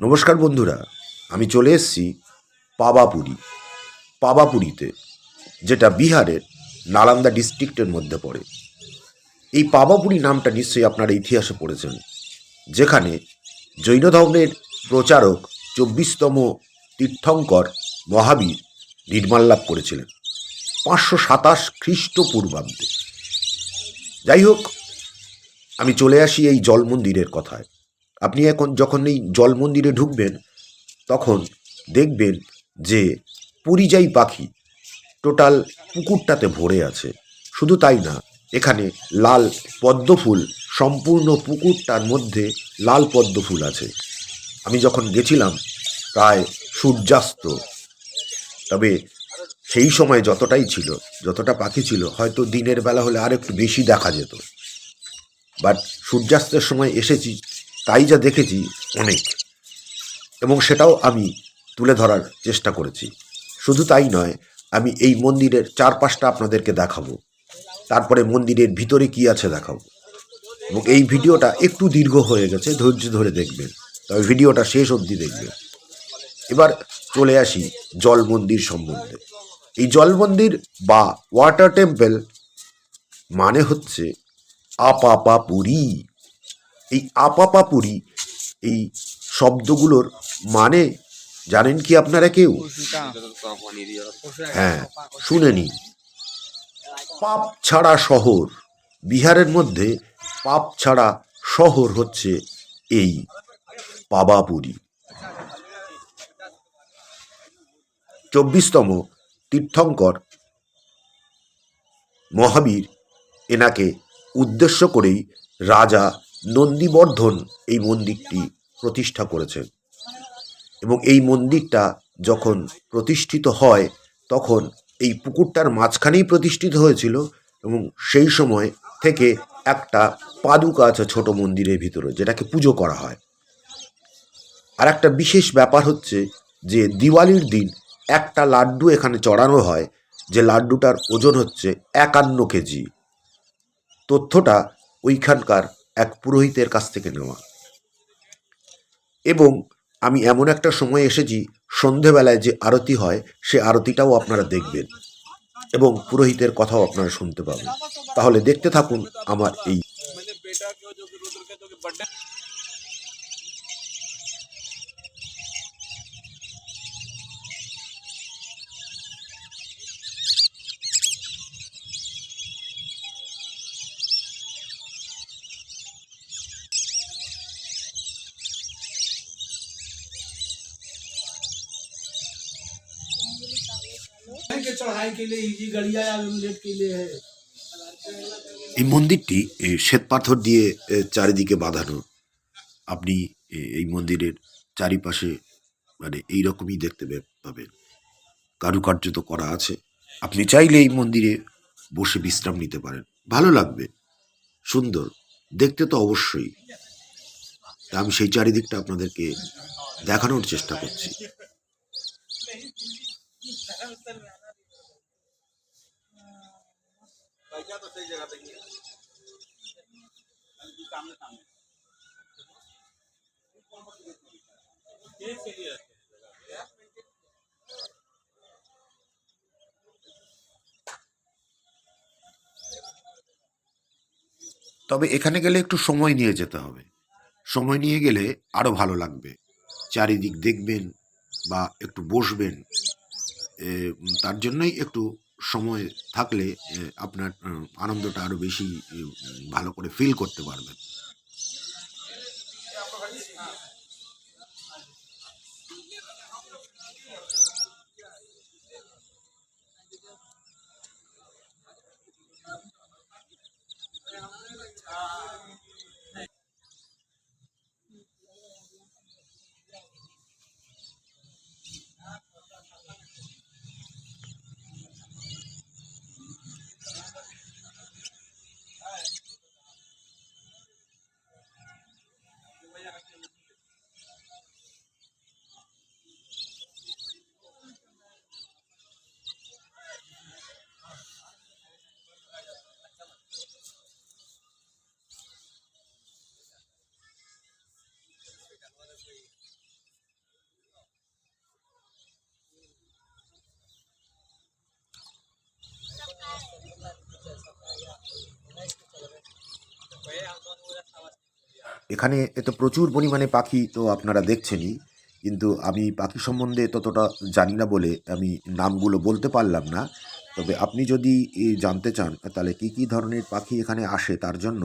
নমস্কার বন্ধুরা, আমি চলে এসেছি পাবাপুরি, পাবাপুরিতে, যেটা বিহারের নালন্দা ডিস্ট্রিক্টের মধ্যে পড়ে। এই পাবাপুরি নামটা নিশ্চয়ই আপনারা ইতিহাসে পড়েছেন, যেখানে জৈন ধর্মের প্রচারক চব্বিশতম তীর্থঙ্কর মহাবীর নির্মাণ লাভ করেছিলেন পাঁচশো সাতাশ খ্রিস্টপূর্বাব্দে। যাই হোক, আমি চলে আসি এই জল মন্দিরের কথায়। আপনি এখন যখন এই জল মন্দিরে ঢুকবেন, তখন দেখবেন যে পরিযায়ী পাখি, টোটাল পুকুরটাতে ভরে আছে। শুধু তাই না, এখানে লাল পদ্ম ফুল সম্পূর্ণ পুকুরটার মধ্যে লাল পদ্ম ফুল আছে। আমি যখন গেছিলাম, প্রায় সূর্যাস্ত। তবে সেই সময় যতটাই ছিল, যতটা পাখি ছিল, হয়তো দিনের বেলা হলে আর একটু বেশি দেখা যেত। বাট সূর্যাস্তের সময় এসেছি তাই যা দেখেছি অনেক। এবং সেটাও আমি তুলে ধরার চেষ্টা করেছি। শুধু তাই নয়, আমি এই মন্দিরের চারপাশটা আপনাদেরকে দেখাবো। তারপরে মন্দিরের ভিতরে কি আছে দেখাবো। এবং এই ভিডিওটা একটু দীর্ঘ হয়ে গেছে, ধৈর্য ধরে দেখবেন। তবে ভিডিওটা শেষ অবধি দেখবেন। এবার চলে আসি জল মন্দির সম্বন্ধে। এই জল মন্দির বা ওয়াটার টেম্পল মানে হচ্ছে আপাপাপুরী। এই আপাপাপুরী, এই শব্দগুলোর মানে জানেন কি আপনারা কেউ? হ্যাঁ শুনে নিন। পাপ ছাড়া শহর, বিহারের মধ্যে পাপ ছাড়া শহর হচ্ছে এই পাবাপুরী। চব্বিশতম তীর্থঙ্কর মহাবীর এনাকে উদ্দেশ্য করেই রাজা নন্দীবর্ধন এই মন্দিরটি প্রতিষ্ঠা করেছেন এবং এই মন্দিরটা যখন প্রতিষ্ঠিত হয়, তখন এই পুকুরটার মাঝখানেই প্রতিষ্ঠিত হয়েছিল এবং সেই সময় থেকে একটা পাদুকা আছে ছোট মন্দিরের ভিতরে, যেটাকে পুজো করা হয়। আর একটা বিশেষ ব্যাপার হচ্ছে যে দিওয়ালির দিন একটা লাড্ডু এখানে চড়ানো হয়, যে লাড্ডুটার ওজন হচ্ছে একান্ন কেজি। তথ্যটা ওইখানকার এক পুরোহিতের কাছ থেকে নেওয়া। এবং আমি এমন একটা সময় এসেছি, সন্ধেবেলায় যে আরতি হয়, সে আরতিটাও আপনারা দেখবেন এবং পুরোহিতের কথাও আপনারা শুনতে পাবেন। তাহলে দেখতে থাকুন আমার এই চড়াই কে ইজি গড়িয়া কে এই মন্দিরটি শ্বেত পাথর দিয়ে চারিদিকে বাঁধানো। আপনি এই মন্দিরের চারিপাশে মানে এই রকমই দেখতে পাবেন। কারুকার্য তো করা আছে। আপনি চাইলে এই মন্দিরে বসে বিশ্রাম নিতে পারেন। ভালো লাগবে। সুন্দর। দেখতে তো অবশ্যই। আমি সেই চারিদিকটা আপনাদেরকে দেখানোর চেষ্টা করছি। তো সেই জায়গাতে গিয়ে সামনে। সামনে তবে এখানে গেলে একটু সময় নিয়ে যেতে হবে। সময় নিয়ে গেলে আরও ভালো লাগবে। চারিদিক দেখবেন বা একটু বসবেন। তার জন্যই একটু সময় থাকলে আপনার আনন্দটা আরও বেশি ভালো করে ফিল করতে পারবেন। এখানে এত প্রচুর পরিমাণে পাখি তো আপনারা দেখছেনই, কিন্তু আমি পাখি সম্বন্ধে ততটা জানি না বলে আমি নামগুলো বলতে পারলাম না। তবে আপনি যদি জানতে চান, তাহলে কি কি ধরনের পাখি এখানে আসে তার জন্য,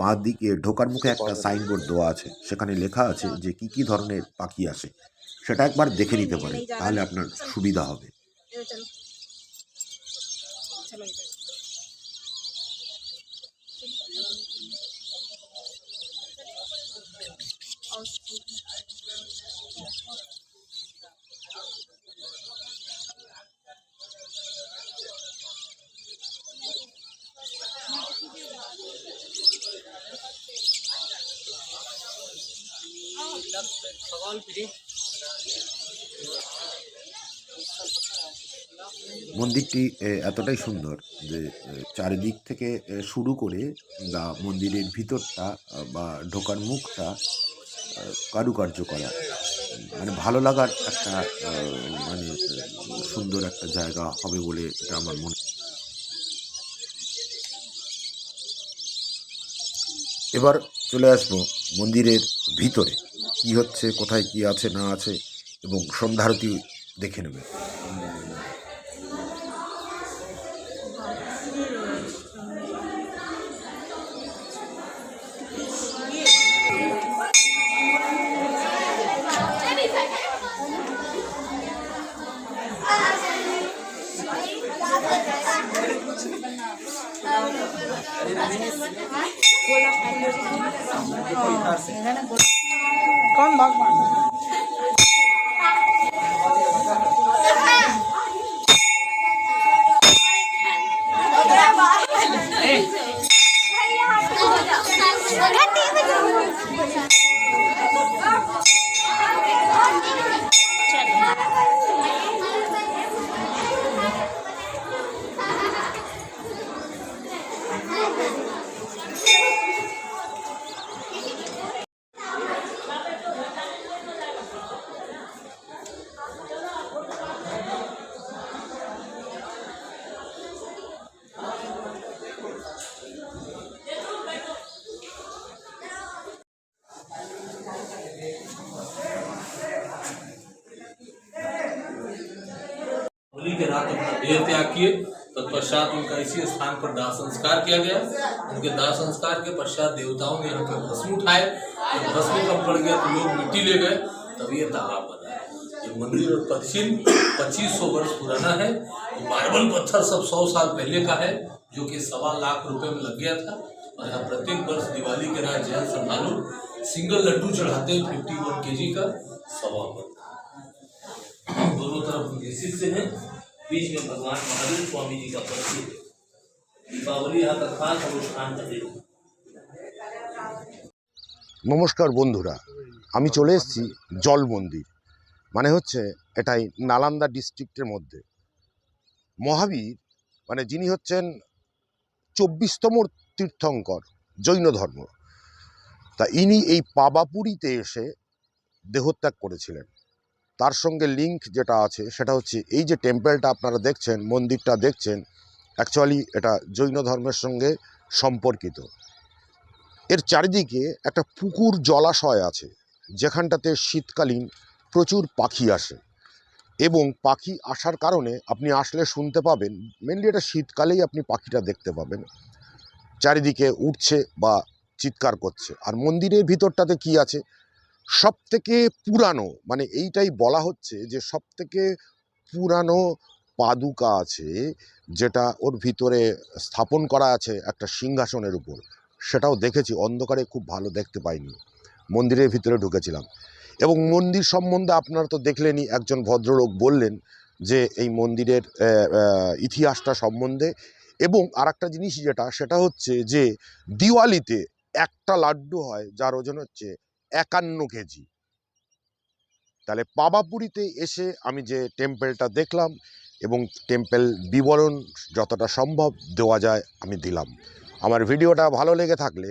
বাঁ দিকে ঢোকার মুখে একটা সাইনবোর্ড দেওয়া আছে, সেখানে লেখা আছে যে কি কি ধরনের পাখি আসে, সেটা একবার দেখে নিতে পারেন, তাহলে আপনার সুবিধা হবে। মন্দিরটি এতটাই সুন্দর যে চারিদিক থেকে শুরু করে মন্দিরের ভিতরটা বা ঢোকার মুখটা কারুকার্য করা। মানে ভালো লাগার একটা মানে সুন্দর একটা জায়গা হবে বলে এটা আমার মনে এবার চলে আসব মন্দিরের ভিতরে। কি হচ্ছে, কোথায় কি আছে, না আছে, এবং সন্ধ্যারতি দেখে নেবে। ਕੋਈ ਤਰਸ ਇਹਨਾਂ ਨੇ रात अपना देह त्याग किए, तत्पश्चात उनका इसी स्थान पर दाह संस्कार किया गया। उनके दाह संस्कार के पश्चात देवताओं ने यहाँ पे भस्म उठाए। जब भस्म कब पड़ गया तो लोग मिट्टी ले गए, तब ये तालाब बना ये मंदिर और पश्चिम पच्चीस सौ वर्ष पुराना है। ये मार्बल पत्थर सब सौ साल पहले का है, जो कि सवा लाख रुपए में लग गया था। और यहाँ प्रत्येक वर्ष दिवाली के रात जैन श्रद्धालु सिंगल लड्डू चढ़ाते हैं फिफ्टी वन के जी का सवा है दोनों तरफ़ शिष्य हैं। बीच में भगवान महावीर स्वामी जी का प्रतीक है दीपावली यहाँ का खास अनुष्ठान का दिन है নমস্কার বন্ধুরা আমি চলে এসেছি জল মন্দির মানে হচ্ছে এটাই নালান্দা ডিস্ট্রিক্টের মধ্যে মহাবীর মানে যিনি হচ্ছেন চব্বিশতম তীর্থঙ্কর জৈন ধর্ম তা ইনি এই পাবাপুরীতে এসে দেহত্যাগ করেছিলেন তার সঙ্গে লিঙ্ক যেটা আছে, সেটা হচ্ছে এই যে টেম্পেলটা আপনারা দেখছেন, মন্দিরটা দেখছেন অ্যাকচুয়ালি এটা জৈন ধর্মের সঙ্গে সম্পর্কিত। এর চারিদিকে একটা পুকুর জলাশয় আছে, যেখানটাতে শীতকালীন প্রচুর পাখি আসে। এবং পাখি আসার কারণে আপনি আসলে শুনতে পাবেন মেনলি এটা শীতকালেই আপনি পাখিটা দেখতে পাবেন। চারিদিকে উঠছে বা চিৎকার করছে। আর মন্দিরের ভিতরটাতে কি আছে? সব থেকে পুরানো মানে এইটাই বলা হচ্ছে যে সব থেকে পুরানো পাদুকা আছে যেটা ওর ভিতরে স্থাপন করা আছে একটা সিংহাসনের উপর। সেটাও দেখেছি, অন্ধকারে খুব ভালো দেখতে পাইনি। মন্দিরের ভিতরে ঢুকেছিলাম। এবং মন্দির সম্বন্ধে আপনারা তো দেখলেনই, একজন ভদ্রলোক বললেন যে এই মন্দিরের ইতিহাসটা সম্বন্ধে। এবং আর একটা জিনিস যেটা, সেটা হচ্ছে যে দিওয়ালিতে একটা লাড্ডু হয়, যার ওজন হচ্ছে একান্ন কেজি। তাহলে পাবাপুরীতে এসে আমি যে টেম্পেলটা দেখলাম এবং টেম্পেল বিবরণ যতটা সম্ভব দেওয়া যায় আমি দিলাম। আমার ভিডিওটা ভালো লেগে থাকলে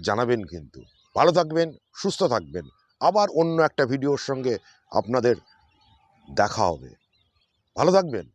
জানাবেন কিন্তু। ভালো থাকবেন, সুস্থ থাকবেন। আবার অন্য একটা ভিডিওর সঙ্গে আপনাদের দেখা হবে। ভালো থাকবেন।